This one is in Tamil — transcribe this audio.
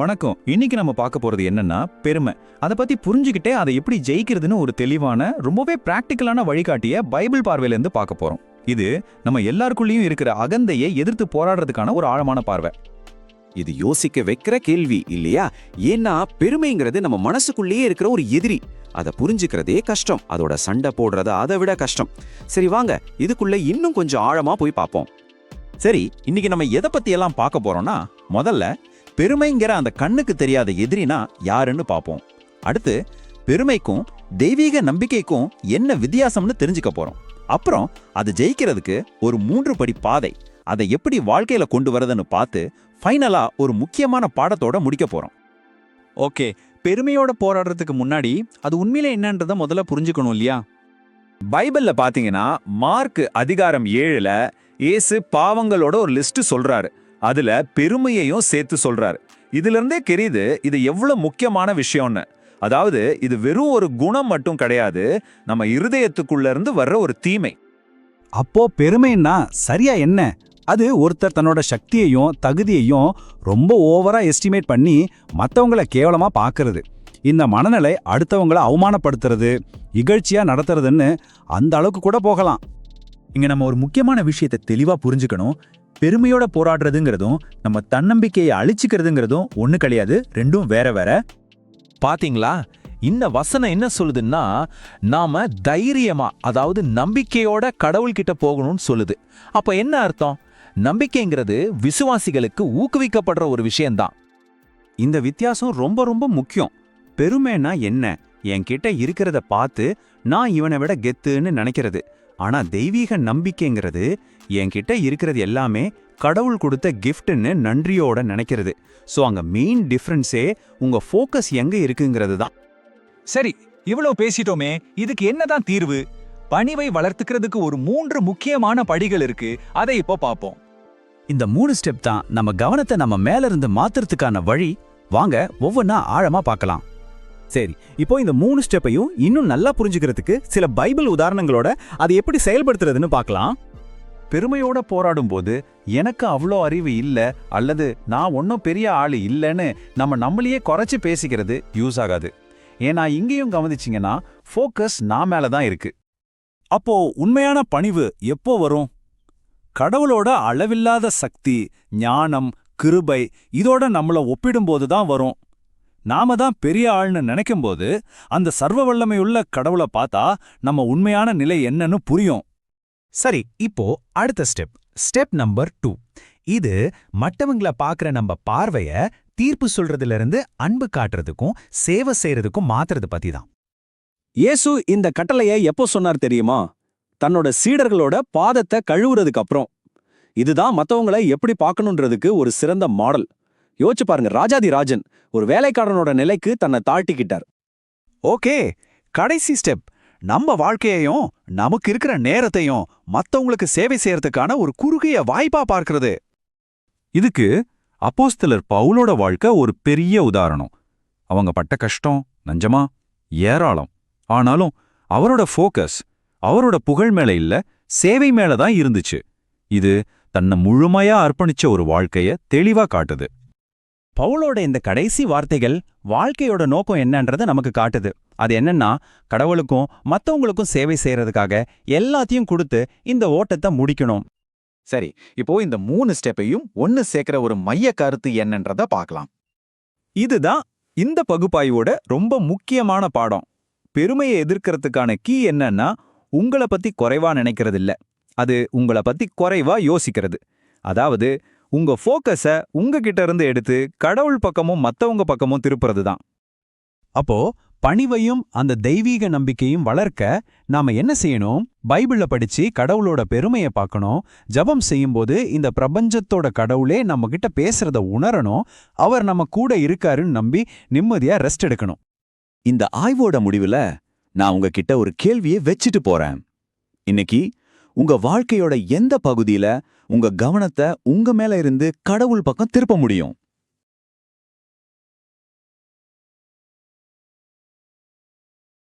வணக்கம். இன்னைக்கு நம்ம பார்க்க போறது என்னன்னா பெருமை. அதை பத்தி புரிஞ்சுக்கிட்டே அதை எப்படி ஜெயிக்கிறதுன்னு ஒரு தெளிவான ரொம்பவே பிராக்டிக்கலான வழிகாட்டிய பைபிள் பார்வையில இருந்து பார்க்க போறோம். இது நம்ம எல்லாருக்குள்ளேயும் இருக்கிற அகந்தையை எதிர்த்து போராடுறதுக்கான ஒரு ஆழமான பார்வை. இது யோசிக்க வைக்கிற கேள்வி இல்லையா? ஏன்னா பெருமைங்கிறது நம்ம மனசுக்குள்ளேயே இருக்கிற ஒரு எதிரி. அதை புரிஞ்சுக்கிறதே கஷ்டம். அதோட சண்டை போடுறது அதை விட கஷ்டம். சரி வாங்க. இதுக்குள்ள இன்னும் கொஞ்சம் ஆழமா போய் பார்ப்போம். சரி இன்னைக்கு நம்ம எதை பத்தி எல்லாம் பார்க்க போறோம்னா முதல்ல பெருமைங்கிற அந்த கண்ணுக்கு தெரியாத எதிரினா யாருன்னு பார்ப்போம். அடுத்து பெருமைக்கும் தெய்வீக நம்பிக்கைக்கும் என்ன வித்தியாசம்னு தெரிஞ்சுக்க போறோம். அப்புறம் அது ஜெயிக்கிறதுக்கு ஒரு மூன்று படி பாதை அதை எப்படி வாழ்க்கையில கொண்டு வரதுன்னு பார்த்து ஃபைனலா ஒரு முக்கியமான பாடத்தோட முடிக்க போறோம். ஓகே பெருமையோட போராடுறதுக்கு முன்னாடி அது உண்மையில என்னன்றத முதல்ல புரிஞ்சுக்கணும் இல்லையா? பைபிள்ல பாத்தீங்கன்னா மார்க் அதிகாரம் ஏழுல இயேசு பாவங்களோட ஒரு லிஸ்ட் சொல்றாரு. அதுல பெருமையையும் சேர்த்து சொல்றாரு. இதுல இருந்தே தெரியுது இது எவ்வளவு முக்கியமான விஷயம்னு. அதாவது இது வெறும் ஒரு குணம் மட்டும் கிடையாது நம்ம இருதயத்துக்குள்ள இருந்து வர்ற ஒரு தீமை. அப்போ பெருமைன்னா சரியா என்ன? அது ஒருத்தர் தன்னோட சக்தியையும் தகுதியையும் ரொம்ப ஓவரா எஸ்டிமேட் பண்ணி மத்தவங்கள கேவலமா பார்க்கறது இந்த மனநிலை அடுத்தவங்கள அவமானப்படுத்துறது இகழ்ச்சியா நடத்துறதுன்னு அந்த அளவுக்கு கூட போகலாம். இங்க நம்ம ஒரு முக்கியமான விஷயத்தை தெளிவா புரிஞ்சுக்கணும். பெருமையோட போராடுறதுங்கிறதும் நம்ம தன்னம்பிக்கையை அழிச்சுக்கிறதுங்கிறதும் ஒண்ணு கிடையாது ரெண்டும் வேற வேற. பாத்தீங்களா? இந்த வசனம் என்ன சொல்லுதுன்னா நாம தைரியமா அதாவது நம்பிக்கையோட கடவுள்கிட்ட போகணும்னு சொல்லுது. அப்ப என்ன அர்த்தம்? நம்பிக்கைங்கிறது விசுவாசிகளுக்கு ஊக்குவிக்கப்படுற ஒரு விஷயம்தான். இந்த வித்தியாசம் ரொம்ப ரொம்ப முக்கியம். பெருமைன்னா என்ன? என்கிட்ட இருக்கிறத பார்த்து நான் இவனை விட கெத்துன்னு நினைக்கிறது. ஆனா தெய்வீக நம்பிக்கைங்கிறது என்கிட்ட இருக்கிறது எல்லாமே கடவுள் கொடுத்த கிஃப்ட்னு நன்றியோட நினைக்கிறது. ஸோ அங்க மெயின் டிஃப்ரென்ஸே உங்க ஃபோக்கஸ் எங்க இருக்குங்கிறது தான். சரி இவ்வளவு பேசிட்டோமே இதுக்கு என்னதான் தீர்வு? பணிவை வளர்த்துக்கிறதுக்கு ஒரு மூன்று முக்கியமான படிகள் இருக்கு அதை இப்போ பார்ப்போம். இந்த மூணு ஸ்டெப் தான் நம்ம கவனத்தை நம்ம மேல இருந்து மாத்துறதுக்கான வழி. வாங்க ஒவ்வொன்றா ஆழமா பார்க்கலாம். சரி இப்போ இந்த மூணு ஸ்டெப்பையும் இன்னும் நல்லா புரிஞ்சுக்கிறதுக்கு சில பைபிள் உதாரணங்களோட அதை எப்படி செயல்படுத்துறதுன்னு பார்க்கலாம். பெருமையோட போராடும் போது எனக்கு அவ்வளோ அறிவு இல்ல அல்லது நான் ஒன்றும் பெரிய ஆளு இல்லைன்னு நம்ம நம்மளையே குறைச்சு பேசிக்கிறது யூஸ் ஆகாது. ஏன்னா இங்கேயும் கவனிச்சிங்கன்னா ஃபோக்கஸ் நான் மேல தான் இருக்கு. அப்போ உண்மையான பணிவு எப்போ வரும்? கடவுளோட அளவில்லாத சக்தி ஞானம் கிருபை இதோட நம்மள ஒப்பிடும்போது தான் வரும். நாம தான் பெரிய ஆள்னு நினைக்கும்போது அந்த சர்வ வல்லமையுள்ள கடவுளை பார்த்தா நம்ம உண்மையான நிலை என்னன்னு புரியும். சரி இப்போ அடுத்த ஸ்டெப். Step number two. இது மற்றவங்கள பார்க்குற நம்ம பார்வைய தீர்ப்பு சொல்றதுல இருந்து அன்பு காட்டுறதுக்கும் சேவை செய்யறதுக்கும் மாத்துறது பத்தி தான். இயேசு இந்த கட்டளையை எப்போ சொன்னார் தெரியுமா? தன்னோட சீடர்களோட பாதத்தை கழுவுறதுக்கு அப்புறம். இதுதான் மத்தவங்களை எப்படி பார்க்கணுன்றதுக்கு ஒரு சிறந்த மாடல். யோசிச்சு பாருங்க ராஜாதி ராஜன் ஒரு வேலைக்காரனோட நிலைக்கு தன்னை தாழ்த்திக்கிட்டார். ஓகே கடைசி ஸ்டெப். நம்ம வாழ்க்கையையும் நமக்கு இருக்கிற நேரத்தையும் மத்தவங்களுக்கு சேவை செய்யறதுக்கான ஒரு குறுகிய வாய்ப்பா பார்க்கிறது. இதுக்கு அப்போஸ்தலர் பவுலோட வாழ்க்கை ஒரு பெரிய உதாரணம். அவங்க பட்ட கஷ்டம் நஞ்சமா? ஏராளம். ஆனாலும் அவரோட ஃபோக்கஸ் அவரோட புகழ் மேல இல்ல சேவை மேல தான் இருந்துச்சு. இது தன்னை முழுமையா அர்ப்பணிச்ச ஒரு வாழ்க்கைய தெளிவா காட்டுது. பவுலோட இந்த கடைசி வார்த்தைகள் வாழ்க்கையோட நோக்கம் என்னன்றதை நமக்கு காட்டுது. அது என்னன்னா கடவுளுக்கும் மத்தவங்களுக்கும் சேவை செய்யறதுக்காக எல்லாத்தையும் கொடுத்து இந்த ஓட்டத்தை முடிக்கணும். சரி இப்போ இந்த மூணு ஸ்டெப்பையும் ஒன்னு சேர்க்கிற ஒரு மைய கருத்து என்னன்றத பார்க்கலாம். இதுதான் இந்த பகுப்பாய்வோட ரொம்ப முக்கியமான பாடம். பெருமையை எதிர்க்கிறதுக்கான கீ என்னன்னா உங்கள பத்தி குறைவா நினைக்கிறது இல்ல அது உங்கள பத்தி குறைவா யோசிக்கிறது. அதாவது உங்க ஃபோக்கஸை உங்ககிட்ட இருந்து எடுத்து கடவுள் பக்கமும் மத்தவங்க பக்கமும் திருப்புறது தான் அப்போ பணிவையும் அந்த தெய்வீக நம்பிக்கையும் வளர்க்க நாம என்ன செய்யணும்? பைபிள படிச்சு கடவுளோட பெருமையை பார்க்கணும். ஜெபம் செய்யும்போது இந்த பிரபஞ்சத்தோட கடவுளே நம்ம கிட்ட பேசுறத உணரணும். அவர் நம்ம கூட இருக்காருன்னு நம்பி நிம்மதியா ரெஸ்ட் எடுக்கணும். இந்த ஆய்வோட முடிவுல நான் உங்ககிட்ட ஒரு கேள்வியை வச்சுட்டு போறேன். இன்னைக்கு உங்க வாழ்க்கையோட எந்த பகுதியில உங்க கவனத்தை உங்க மேல இருந்து கடவுள் பக்கம் திருப்ப முடியும்.